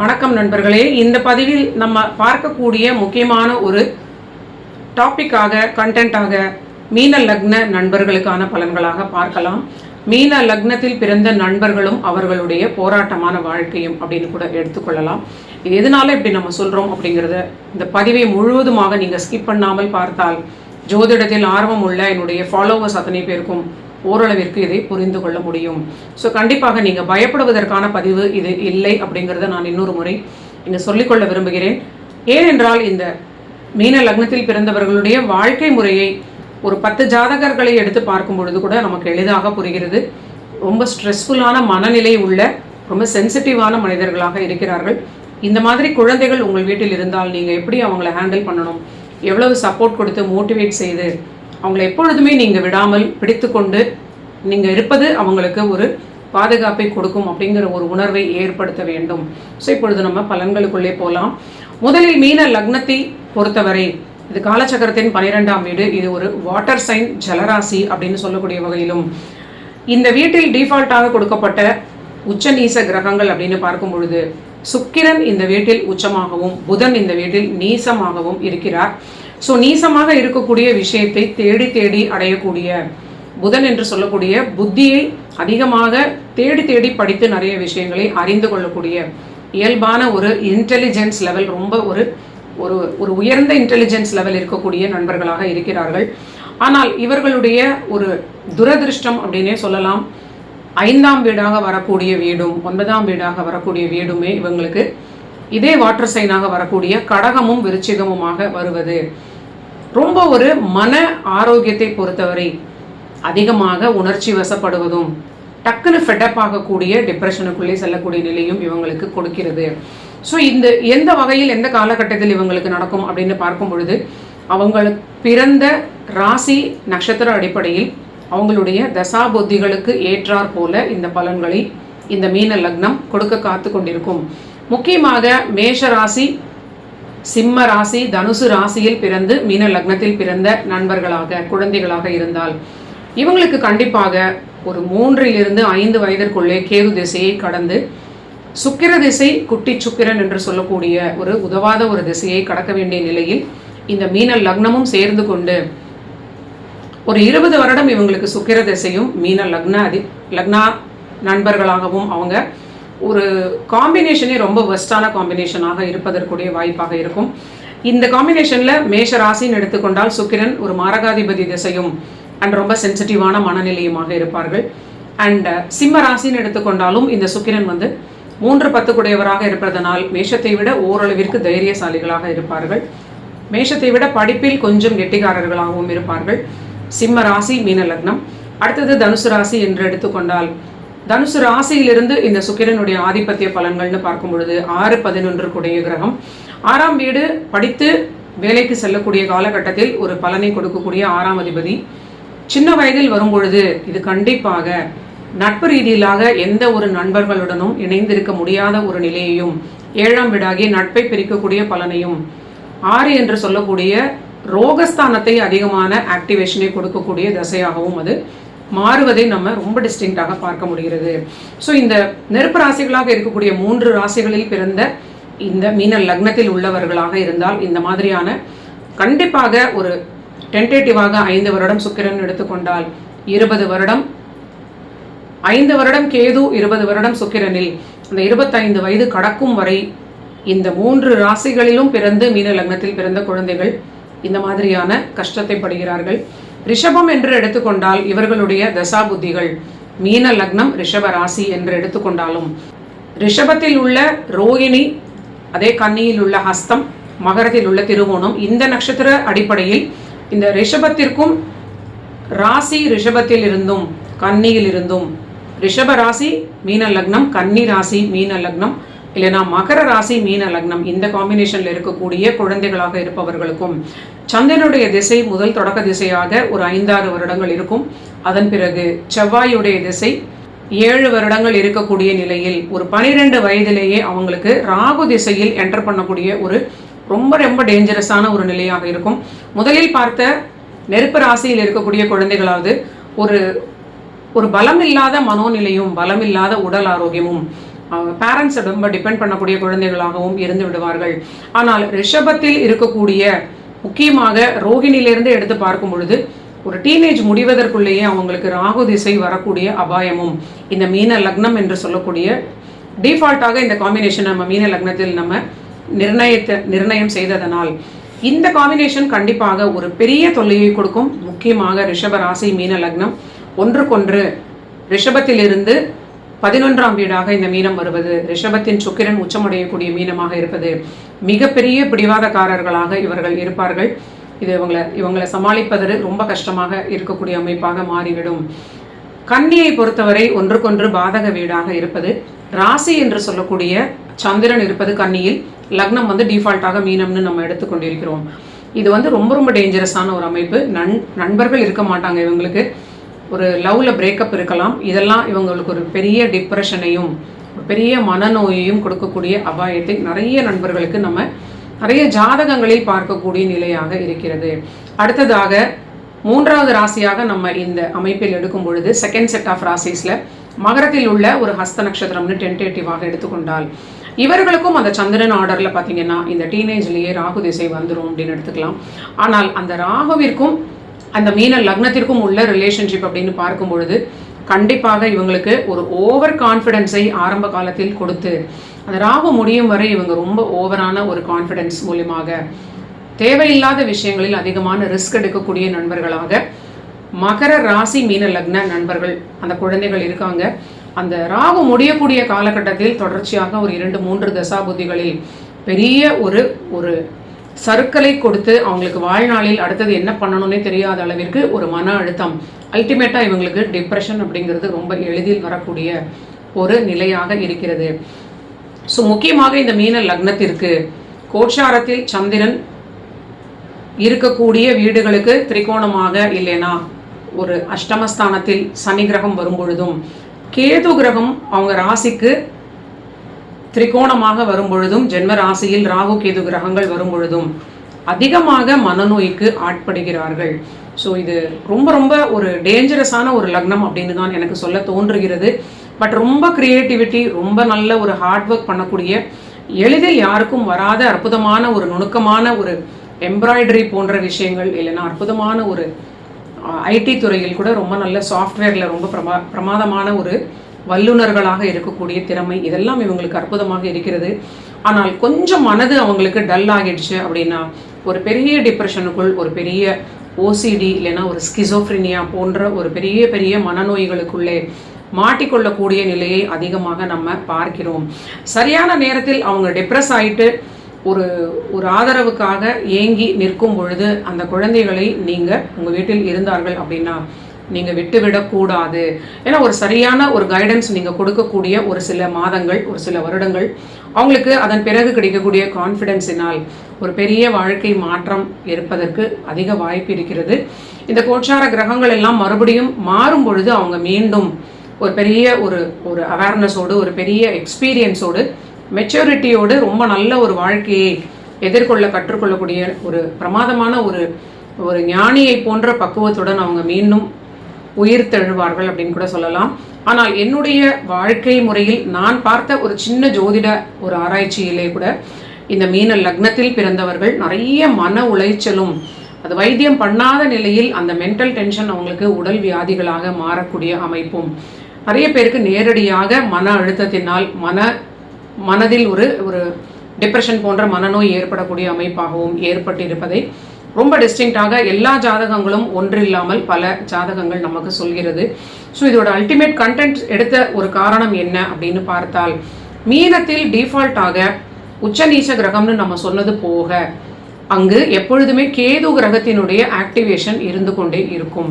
வணக்கம் நண்பர்களே. இந்த பதிவில் நம்ம பார்க்கக்கூடிய முக்கியமான ஒரு டாப்பிக்காக கண்டென்ட்டாக மீன லக்ன நண்பர்களுக்கான பலன்களாக பார்க்கலாம். மீன லக்னத்தில் பிறந்த நண்பர்களும் அவர்களுடைய போராட்டமான வாழ்க்கையும் அப்படின்னு கூட எடுத்துக்கொள்ளலாம் இது எதனால இப்படி நம்ம சொல்கிறோம் அப்படிங்கிறத இந்த பதிவை முழுவதுமாக நீங்கள் ஸ்கிப் பண்ணாமல் பார்த்தால் ஜோதிடத்தில் ஆர்வம் உள்ள என்னுடைய ஃபாலோவர்ஸ் அத்தனை பேருக்கும் ஓரளவிற்கு இதை புரிந்து கொள்ள முடியும். ஸோ கண்டிப்பாக நீங்கள் பயப்படுவதற்கான பதிவு இது இல்லை அப்படிங்கிறத நான் இன்னொரு முறை இங்கே சொல்லிக்கொள்ள விரும்புகிறேன். ஏனென்றால் இந்த மீன லக்னத்தில் பிறந்தவர்களுடைய வாழ்க்கை முறையை ஒரு பத்து ஜாதகர்களை எடுத்து பார்க்கும் பொழுது கூட நமக்கு எளிதாக புரிகிறது. ரொம்ப ஸ்ட்ரெஸ்ஃபுல்லான மனநிலை உள்ள ரொம்ப சென்சிட்டிவான மனிதர்களாக இருக்கிறார்கள். இந்த மாதிரி குழந்தைகள் உங்கள் வீட்டில் இருந்தால் நீங்கள் எப்படி அவங்கள ஹேண்டில் பண்ணணும்? எவ்வளவு சப்போர்ட் கொடுத்து மோட்டிவேட் செய்து அவங்கள எப்பொழுதுமே நீங்கள் விடாமல் பிடித்து கொண்டு நீங்கள் இருப்பது அவங்களுக்கு ஒரு பாதுகாப்பை கொடுக்கும் அப்படிங்கிற ஒரு உணர்வை ஏற்படுத்த வேண்டும். ஸோ இப்பொழுது நம்ம பலன்களுக்குள்ளே போகலாம் முதலில் மீன லக்னத்தை பொறுத்தவரை இது காலச்சக்கரத்தின் பனிரெண்டாம் வீடு. இது ஒரு வாட்டர் சைன் ஜலராசி அப்படின்னு சொல்லக்கூடிய வகையிலும். இந்த வீட்டில் டிஃபால்ட்டாக கொடுக்கப்பட்ட உச்ச நீச கிரகங்கள் அப்படின்னு பார்க்கும் பொழுது சுக்கிரன் இந்த வீட்டில் உச்சமாகவும் புதன் இந்த வீட்டில் நீசமாகவும் இருக்கிறார். ஸோ நீசமாக இருக்கக்கூடிய விஷயத்தை தேடி தேடி அடையக்கூடிய புதன் என்று சொல்லக்கூடிய புத்தியை அதிகமாக தேடி தேடி படித்து நிறைய விஷயங்களை அறிந்து கொள்ளக்கூடிய இயல்பான ஒரு இன்டெலிஜென்ஸ் லெவல் ரொம்ப ஒரு ஒரு ஒரு உயர்ந்த இன்டெலிஜென்ஸ் லெவல் இருக்கக்கூடிய நண்பர்களாக இருக்கிறார்கள். ஆனால் இவர்களுடைய ஒரு துரதிருஷ்டம் அப்படின்னே சொல்லலாம். ஐந்தாம் வீடாக வரக்கூடிய வீடும் ஒன்பதாம் வீடாக வரக்கூடிய வீடுமே இவங்களுக்கு இதே வாட்டர் சைனாக வரக்கூடிய கடகமும் விருச்சிகமுமாக வருவது. ரொம்ப ஒரு மன ஆரோக்கியத்தை பொறுத்தவரை அதிகமாக உணர்ச்சி வசப்படுவதும் டக்குன்னு ஃபெட்டப் ஆகக்கூடிய டிப்ரெஷனுக்குள்ளே செல்லக்கூடிய நிலையும் இவங்களுக்கு கொடுக்கிறது. ஸோ இந்த எந்த வகையில் எந்த காலகட்டத்தில் இவங்களுக்கு நடக்கும் அப்படின்னு பார்க்கும் பொழுது அவங்களுக்கு பிறந்த ராசி நட்சத்திர அடிப்படையில் அவங்களுடைய தசா புத்திகளுக்கு போல இந்த பலன்களை இந்த மீன லக்னம் கொடுக்க காத்து கொண்டிருக்கும். முக்கியமாக மேஷ ராசி சிம்ம ராசி தனுசு ராசியில் பிறந்து மீன லக்னத்தில் பிறந்த நண்பர்களாக குழந்தைகளாக இருந்தால் இவங்களுக்கு கண்டிப்பாக ஒரு மூன்றிலிருந்து ஐந்து வயதிற்குள்ளே கேது திசையை கடந்து சுக்கிர திசை குட்டி சுக்கிரன் என்று சொல்லக்கூடிய ஒரு உதவாத ஒரு திசையை கடக்க வேண்டிய நிலையில் இந்த மீன லக்னமும் சேர்ந்து கொண்டு ஒரு இருபது வருடம் இவங்களுக்கு சுக்கிர திசையும் மீன லக்ன அதி லக்னா நண்பர்களாகவும் அவங்க ஒரு காம்பினேஷனே ரொம்ப வெஸ்டான காம்பினேஷனாக இருப்பதற்குரிய வாய்ப்பாக இருக்கும். இந்த காம்பினேஷனில் மேஷ ராசின்னு எடுத்துக்கொண்டால் சுக்கிரன் ஒரு மாரகாதிபதி திசையும் அண்ட் ரொம்ப சென்சிட்டிவான மனநிலையுமாக இருப்பார்கள். அண்ட் சிம்ம ராசின்னு எடுத்துக்கொண்டாலும் இந்த சுக்கிரன் வந்து மூன்று பத்துக்குடையவராக இருப்பதனால் மேஷத்தை விட ஓரளவிற்கு தைரியசாலிகளாக இருப்பார்கள். மேஷத்தை விட படிப்பில் கொஞ்சம் கெட்டிக்காரர்களாகவும் இருப்பார்கள். சிம்ம ராசி மீன லக்னம். அடுத்தது தனுசு ராசி என்று எடுத்துக்கொண்டால் தனுசு ராசியிலிருந்து இந்த சுக்கிரனுடைய ஆதிபத்திய பலன்கள்னு பார்க்கும் பொழுது ஆறு பதினொன்று கூடிய கிரகம். ஆறாம் வீடு படித்து வேலைக்கு செல்லக்கூடிய காலகட்டத்தில் ஒரு பலனை கொடுக்கக்கூடிய ஆறாம் அதிபதி. சின்ன வயதில் வரும் பொழுது இது கண்டிப்பாக நட்பு ரீதியிலாக எந்த ஒரு நண்பர்களுடனும் இணைந்திருக்க முடியாத ஒரு நிலையையும் ஏழாம் வீடாகிய நட்பை பிரிக்கக்கூடிய பலனையும் ஆறு என்று சொல்லக்கூடிய ரோகஸ்தானத்தை அதிகமான ஆக்டிவேஷனை கொடுக்கக்கூடிய தசையாகவும் அது. மாறுவதை நம்ம ரொம்ப டிஸ்டிங்டாக பார்க்க முடிகிறது. ஸோ இந்த நெருப்பு ராசிகளாக இருக்கக்கூடிய மூன்று ராசிகளில் பிறந்த இந்த மீன லக்னத்தில் உள்ளவர்களாக இருந்தால் இந்த மாதிரியான கண்டிப்பாக ஒரு டென்டேட்டிவாக ஐந்து வருடம் சுக்கிரன் எடுத்துக்கொண்டால் இருபது வருடம் ஐந்து வருடம் கேது இருபது வருடம் சுக்கிரனில். அந்த இருபத்தைந்து வயது கடக்கும் வரை இந்த மூன்று ராசிகளிலும் பிறந்து மீன லக்னத்தில் பிறந்த குழந்தைகள் இந்த மாதிரியான கஷ்டத்தை படுகிறார்கள். ரிஷபம் என்று எடுத்துக்கொண்டால் இவர்களுடைய தசா புத்திகள் மீன லக்னம் ரிஷப ராசி என்று எடுத்துக்கொண்டாலும். ரிஷபத்தில் உள்ள ரோகிணி அதே கன்னியில் உள்ள ஹஸ்தம் மகரத்தில் உள்ள திருவோணம் இந்த நட்சத்திர அடிப்படையில் இந்த ரிஷபத்திற்கும் ராசி ரிஷபத்தில் இருந்தும் கன்னியில் இருந்தும் ரிஷப ராசி மீன லக்னம் கன்னி ராசி மீன லக்னம் இல்லைனா மகர ராசி மீன லக்னம் இந்த காம்பினேஷனில் இருக்கக்கூடிய குழந்தைகளாக இருப்பவர்களுக்கும் சந்திரனுடைய திசை முதல் தொடக்க திசையாக ஒரு ஐந்தாறு வருடங்கள் இருக்கும். அதன் பிறகு செவ்வாயுடைய திசை ஏழு வருடங்கள் இருக்கக்கூடிய நிலையில் ஒரு பனிரெண்டு வயதிலேயே அவங்களுக்கு ராகு திசையில் என்டர் பண்ணக்கூடிய ஒரு ரொம்ப ரொம்ப டேஞ்சரஸான ஒரு நிலையாக இருக்கும். முதலில் பார்த்த நெருப்பு ராசியில் இருக்கக்கூடிய குழந்தைகளாவது ஒரு ஒரு பலம் இல்லாத மனோநிலையும் பலம் இல்லாத உடல் ஆரோக்கியமும் பேரண்ட்ஸை ரொம்ப டிபெண்ட் பண்ணக்கூடிய குழந்தைகளாகவும் இருந்து விடுவார்கள். ஆனால் ரிஷபத்தில் இருக்கக்கூடிய முக்கியமாக ரோகிணியிலிருந்து எடுத்து பார்க்கும் பொழுது ஒரு டீனேஜ் முடிவதற்குள்ளேயே அவங்களுக்கு ராகு திசை வரக்கூடிய அபாயமும் இந்த மீன லக்னம் என்று சொல்லக்கூடிய டிஃபால்ட்டாக இந்த காம்பினேஷன் நம்ம மீன லக்னத்தில் நம்ம நிர்ணயத்தை நிர்ணயம் செய்ததனால் இந்த காம்பினேஷன் கண்டிப்பாக ஒரு பெரிய தொல்லையை கொடுக்கும். முக்கியமாக ரிஷப ராசி மீன லக்னம் ஒன்றுக்கொன்று ரிஷபத்திலிருந்து பதினொன்றாம் வீடாக இந்த மீனம் வருவது. ரிஷபத்தின் சுக்கிரன் உச்சமடையக்கூடிய மீனமாக இருப்பது. மிகப்பெரிய பிடிவாதக்காரர்களாக இவர்கள் இருப்பார்கள். இது இவங்களை இவங்களை சமாளிப்பது ரொம்ப கஷ்டமாக இருக்கக்கூடிய அமைப்பாக மாறிவிடும். கன்னியை பொறுத்தவரை ஒன்றுக்கொன்று பாதக வீடாக இருப்பது. ராசி என்று சொல்லக்கூடிய சந்திரன் இருப்பது கன்னியில். லக்னம் வந்து டிஃபால்ட்டாக மீனம்னு நம்ம எடுத்துக்கொண்டிருக்கிறோம் இது வந்து ரொம்ப ரொம்ப டேஞ்சரஸான ஒரு அமைப்பு. நண் நண்பர்கள் இருக்க மாட்டாங்க இவங்களுக்கு. ஒரு லவ்வில் பிரேக்கப் இருக்கலாம். இதெல்லாம் இவங்களுக்கு ஒரு பெரிய டிப்ரெஷனையும் பெரிய மனநோயையும் கொடுக்கக்கூடிய அபாயத்தை நிறைய நண்பர்களுக்கு நம்ம நிறைய ஜாதகங்களில் பார்க்கக்கூடிய நிலையாக இருக்கிறது. அடுத்ததாக மூன்றாவது ராசியாக நம்ம இந்த அமைப்பில் எடுக்கும் பொழுது செகண்ட் செட் ஆஃப் ராசிஸில் மகரத்தில் உள்ள ஒரு ஹஸ்த நட்சத்திரம்னு டென்டேட்டிவாக எடுத்துக்கொண்டால் இவர்களுக்கும் அந்த சந்திரன் ஆர்டரில் பார்த்தீங்கன்னா இந்த டீனேஜ்லேயே ராகு திசை வந்துடும் அப்படின்னு எடுத்துக்கலாம். ஆனால் அந்த ராகுவிற்கும் அந்த மீன லக்னத்திற்கும் உள்ள ரிலேஷன்ஷிப் அப்படின்னு பார்க்கும் பொழுது கண்டிப்பாக இவங்களுக்கு ஒரு ஓவர் கான்ஃபிடென்ஸை ஆரம்ப காலத்தில் கொடுத்து அந்த ராகு முடியும் வரை இவங்க ரொம்ப ஓவரான ஒரு கான்ஃபிடென்ஸ் மூலியமாக தேவையில்லாத விஷயங்களில் அதிகமான ரிஸ்க் எடுக்கக்கூடிய நண்பர்களாக மகர ராசி மீன லக்ன நண்பர்கள் அந்த குழந்தைகள் இருக்காங்க. அந்த ராகு முடியக்கூடிய காலகட்டத்தில் தொடர்ச்சியாக ஒரு இரண்டு மூன்று தசாபுத்திகளில் பெரிய ஒரு ஒரு சருக்களை கொடுத்து அவங்களுக்கு வாழ்நாளில் அடுத்தது என்ன பண்ணணும்னே தெரியாத அளவிற்கு ஒரு மன அழுத்தம். அல்டிமேட்டாக இவங்களுக்கு டிப்ரெஷன் அப்படிங்கிறது ரொம்ப எளிதில் வரக்கூடிய ஒரு நிலையாக இருக்கிறது. ஸோ முக்கியமாக இந்த மீன லக்னத்திற்கு கோட்சாரத்தில் சந்திரன் இருக்கக்கூடிய வீடுகளுக்கு திரிகோணமாக இல்லைனா ஒரு அஷ்டமஸ்தானத்தில் சனி கிரகம் வரும் பொழுதும் கேது கிரகம் அவங்க ராசிக்கு திரிகோணமாக வரும்பொழுதும் ஜென்ம ராசியில் ராகு கேது கிரகங்கள் வரும்பொழுதும் அதிகமாக மனநோய்க்கு ஆட்படுகிறார்கள். ஸோ இது ரொம்ப ரொம்ப ஒரு டேஞ்சரஸான ஒரு லக்னம் அப்படின்னு தான் எனக்கு சொல்ல தோன்றுகிறது. பட் ரொம்ப க்ரியேட்டிவிட்டி ரொம்ப நல்ல ஒரு ஹார்ட் ஒர்க் பண்ணக்கூடிய எளிதில் யாருக்கும் வராத அற்புதமான ஒரு நுணுக்கமான ஒரு எம்ப்ராய்டரி போன்ற விஷயங்கள் இல்லைன்னா அற்புதமான ஒரு ஐடி துறையில் கூட ரொம்ப நல்ல சாஃப்ட்வேரில் ரொம்ப பிரமா பிரமாதமான ஒரு வல்லுநர்களாக இருக்கக்கூடிய திறமை இதெல்லாம் இவங்களுக்கு அற்புதமாக இருக்கிறது. ஆனால் கொஞ்சம் மனது அவங்களுக்கு டல் ஆகிடுச்சு அப்படின்னா ஒரு பெரிய டிப்ரெஷனுக்குள் ஒரு பெரிய ஓசிடி இல்லைன்னா ஒரு ஸ்கிசோஃப்ரினியா போன்ற ஒரு பெரிய பெரிய மனநோய்களுக்குள்ளே மாட்டிக்கொள்ளக்கூடிய நிலையை அதிகமாக நம்ம பார்க்கிறோம். சரியான நேரத்தில் அவங்க டிப்ரெஸ் ஆகிட்டு ஒரு ஒரு ஆதரவுக்காக ஏங்கி நிற்கும் பொழுது அந்த குழந்தைகளை நீங்கள் உங்கள் வீட்டில் இருந்தார்கள் அப்படின்னா நீங்கள் விட்டுவிடக்கூடாது. ஏன்னா ஒரு சரியான ஒரு கைடன்ஸ் நீங்கள் கொடுக்கக்கூடிய ஒரு சில மாதங்கள் ஒரு சில வருடங்கள் அவங்களுக்கு அதன் பிறகு கிடைக்கக்கூடிய கான்ஃபிடென்ஸினால் ஒரு பெரிய வாழ்க்கை மாற்றம் இருப்பதற்கு அதிக வாய்ப்பு இருக்கிறது. இந்த கோச்சார கிரகங்கள் எல்லாம் மறுபடியும் மாறும் பொழுது அவங்க மீண்டும் ஒரு பெரிய ஒரு ஒரு அவேர்னஸோடு ஒரு பெரிய எக்ஸ்பீரியன்ஸோடு மெச்சூரிட்டியோடு ரொம்ப நல்ல ஒரு வாழ்க்கையை எதிர்கொள்ள கற்றுக்கொள்ளக்கூடிய ஒரு பிரமாதமான ஒரு ஒரு ஞானியை போன்ற பக்குவத்துடன் அவங்க மீண்டும் உயிர் தெழுவார்கள் அப்படின்னு கூட சொல்லலாம். ஆனால் என்னுடைய வாழ்க்கை முறையில் நான் பார்த்த ஒரு சின்ன ஜோதிட ஒரு ஆராய்ச்சியிலே கூட இந்த மீன லக்னத்தில் பிறந்தவர்கள் நிறைய மன உளைச்சலும் அது வைத்தியம் பண்ணாத நிலையில் அந்த மென்டல் டென்ஷன் அவங்களுக்கு உடல் வியாதிகளாக மாறக்கூடிய அமைப்பும் நிறைய பேருக்கு நேரடியாக மன அழுத்தத்தினால் மன மனதில் ஒரு ஒரு டிப்ரெஷன் போன்ற மனநோய் ஏற்படக்கூடிய அமைப்பாகவும் ஏற்பட்டிருப்பதை ரொம்ப டிஸ்டிங்டாக எல்லா ஜாதகங்களும் ஒன்றில்லாமல் பல ஜாதகங்கள் நமக்கு சொல்கிறது. ஸோ இதோட அல்டிமேட் கண்டென்ட் எடுத்த ஒரு காரணம் என்ன அப்படின்னு பார்த்தால் மீனத்தில் டிஃபால்ட்டாக உச்சநீச கிரகம்னு நம்ம சொன்னது போக அங்கு எப்பொழுதுமே கேது கிரகத்தினுடைய ஆக்டிவேஷன் இருந்து கொண்டே இருக்கும்.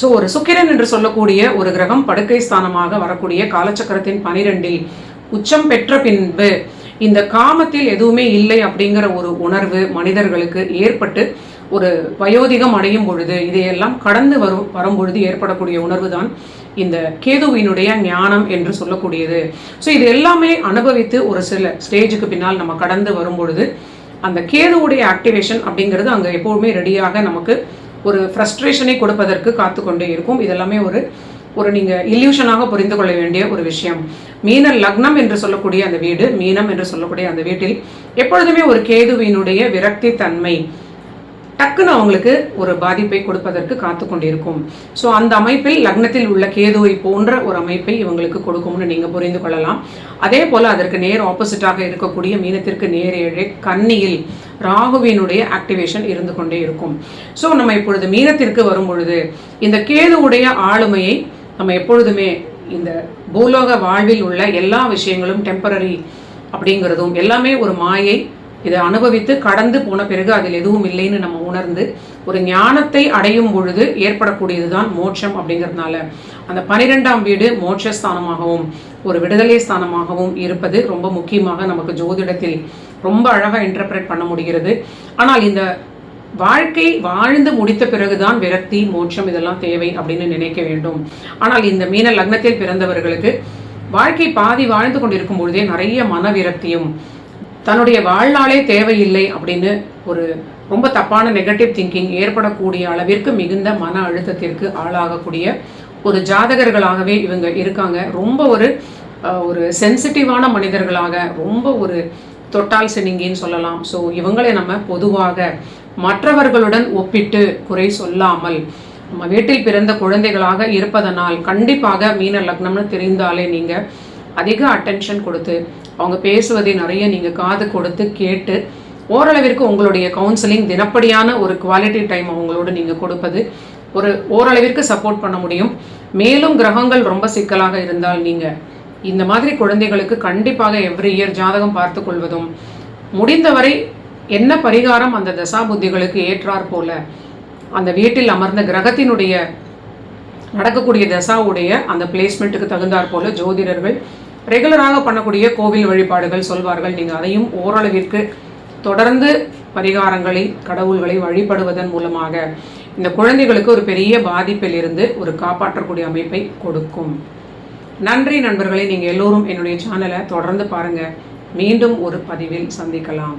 ஸோ ஒரு சுக்கிரன் என்று சொல்லக்கூடிய ஒரு கிரகம் படுக்கை ஸ்தானமாக வரக்கூடிய காலச்சக்கரத்தின் பனிரெண்டில் உச்சம் பெற்ற பின்பு இந்த காமத்தில் எதுவுமே இல்லை அப்படிங்கிற ஒரு உணர்வு மனிதர்களுக்கு ஏற்பட்டு ஒரு வயோதிகம் அடையும் பொழுது இதையெல்லாம் கடந்து வரும் வரும் பொழுது ஏற்படக்கூடிய உணர்வு தான் இந்த கேதுவினுடைய ஞானம் என்று சொல்லக்கூடியது. ஸோ இது எல்லாமே அனுபவித்து ஒரு சில ஸ்டேஜுக்கு பின்னால் நம்ம கடந்து வரும் பொழுது அந்த கேதுவுடைய ஆக்டிவேஷன் அப்படிங்கிறது அங்கே எப்போவுமே ரெடியாக நமக்கு ஒரு ஃப்ரஸ்ட்ரேஷனை கொடுப்பதற்கு காத்து கொண்டே இருக்கும். இதெல்லாமே ஒரு ஒரு நீங்கள் இல்லியூஷனாக புரிந்து கொள்ள வேண்டிய ஒரு விஷயம். மீன லக்னம் என்று சொல்லக்கூடிய அந்த வீடு மீனம் என்று சொல்லக்கூடிய அந்த வீட்டில் எப்பொழுதுமே ஒரு கேதுவினுடைய விரக்தி தன்மை டக்குன்னு அவங்களுக்கு ஒரு பாதிப்பை கொடுப்பதற்கு காத்து கொண்டிருக்கும். ஸோ அந்த அமைப்பில் லக்னத்தில் உள்ள கேதுவை போன்ற ஒரு அமைப்பை இவங்களுக்கு கொடுக்கும்னு நீங்கள் புரிந்து கொள்ளலாம். அதே போல் அதற்கு நேர் ஆப்போசிட்டாக இருக்கக்கூடிய மீனத்திற்கு நேர் ஏழே கன்னியில் ராகுவினுடைய ஆக்டிவேஷன் இருந்து கொண்டே இருக்கும். ஸோ நம்ம இப்பொழுது மீனத்திற்கு வரும் பொழுது இந்த கேதுவுடைய ஆளுமையை நம்ம எப்பொழுதுமே இந்த பூலோக வாழ்வில் உள்ள எல்லா விஷயங்களும் டெம்பரரி அப்படிங்கிறதும் எல்லாமே ஒரு மாயை. இதை அனுபவித்து கடந்து போன பிறகு அதில் எதுவும் இல்லைன்னு நம்ம உணர்ந்து ஒரு ஞானத்தை அடையும் பொழுது ஏற்படக்கூடியது தான் மோட்சம் அப்படிங்கிறதுனால. அந்த பனிரெண்டாம் வீடு மோட்சஸ்தானமாகவும் ஒரு விடுதலை ஸ்தானமாகவும் இருப்பது ரொம்ப முக்கியமாக நமக்கு ஜோதிடத்தில் ரொம்ப அழகாக இன்டர்பிரேட் பண்ண முடிகிறது. ஆனால் இந்த வாழ்க்கை வாழ்ந்து முடித்த பிறகுதான் விரக்தி மோட்சம் இதெல்லாம் தேவை அப்படின்னு நினைக்க வேண்டும். ஆனால் இந்த மீன லக்னத்தில் பிறந்தவர்களுக்கு வாழ்க்கை பாதி வாழ்ந்து கொண்டிருக்கும் பொழுதே நிறைய மன விரக்தியும் தன்னுடைய வாழ்நாளே தேவையில்லை அப்படின்னு ஒரு ரொம்ப தப்பான நெகட்டிவ் திங்கிங் ஏற்படக்கூடிய அளவிற்கு மிகுந்த மன அழுத்தத்திற்கு ஆளாகக்கூடிய ஒரு ஜாதகர்களாகவே இவங்க இருக்காங்க. ரொம்ப ஒரு ஒரு சென்சிட்டிவான மனிதர்களாக ரொம்ப ஒரு தொட்டால் சினிங்கின்னு சொல்லலாம். ஸோ இவங்களை நம்ம பொதுவாக மற்றவர்களுடன் ஒப்பிட்டு குறை சொல்லாமல். நம்ம வீட்டில் பிறந்த குழந்தைகளாக இருப்பதனால் கண்டிப்பாக மீன லக்னம்னு தெரிந்தாலே நீங்கள் அதிக அட்டென்ஷன் கொடுத்து அவங்க பேசுவதை நிறைய நீங்கள் காது கொடுத்து கேட்டு ஓரளவிற்கு உங்களுடைய கவுன்சிலிங் தினப்படியான ஒரு குவாலிட்டி டைம் அவங்களோட நீங்கள் கொடுப்பது ஒரு ஓரளவிற்கு சப்போர்ட் பண்ண முடியும். மேலும் கிரகங்கள் ரொம்ப சிக்கலாக இருந்தால் நீங்கள் இந்த மாதிரி குழந்தைகளுக்கு கண்டிப்பாக எவ்ரி இயர் ஜாதகம் பார்த்து கொள்வதும் முடிந்தவரை என்ன பரிகாரம் அந்த தசா புத்திகளுக்கு ஏற்றாற் போல? அந்த வீட்டில் அமர்ந்த கிரகத்தினுடைய நடக்கக்கூடிய தசாவுடைய அந்த பிளேஸ்மெண்ட்டுக்கு தகுந்தாற் போல ஜோதிடர்கள் ரெகுலராக பண்ணக்கூடிய கோவில் வழிபாடுகள் சொல்வார்கள். நீங்கள் அதையும் ஓரளவிற்கு தொடர்ந்து பரிகாரங்களை கடவுள்களை வழிபடுவதன் மூலமாக இந்த குழந்தைகளுக்கு ஒரு பெரிய பாதிப்பில் இருந்து ஒரு காப்பாற்றக்கூடிய அமைப்பை கொடுக்கும். நன்றி நண்பர்களை நீங்கள் எல்லோரும் என்னுடைய சேனலை தொடர்ந்து பாருங்க. மீண்டும் ஒரு பதிவில் சந்திக்கலாம்.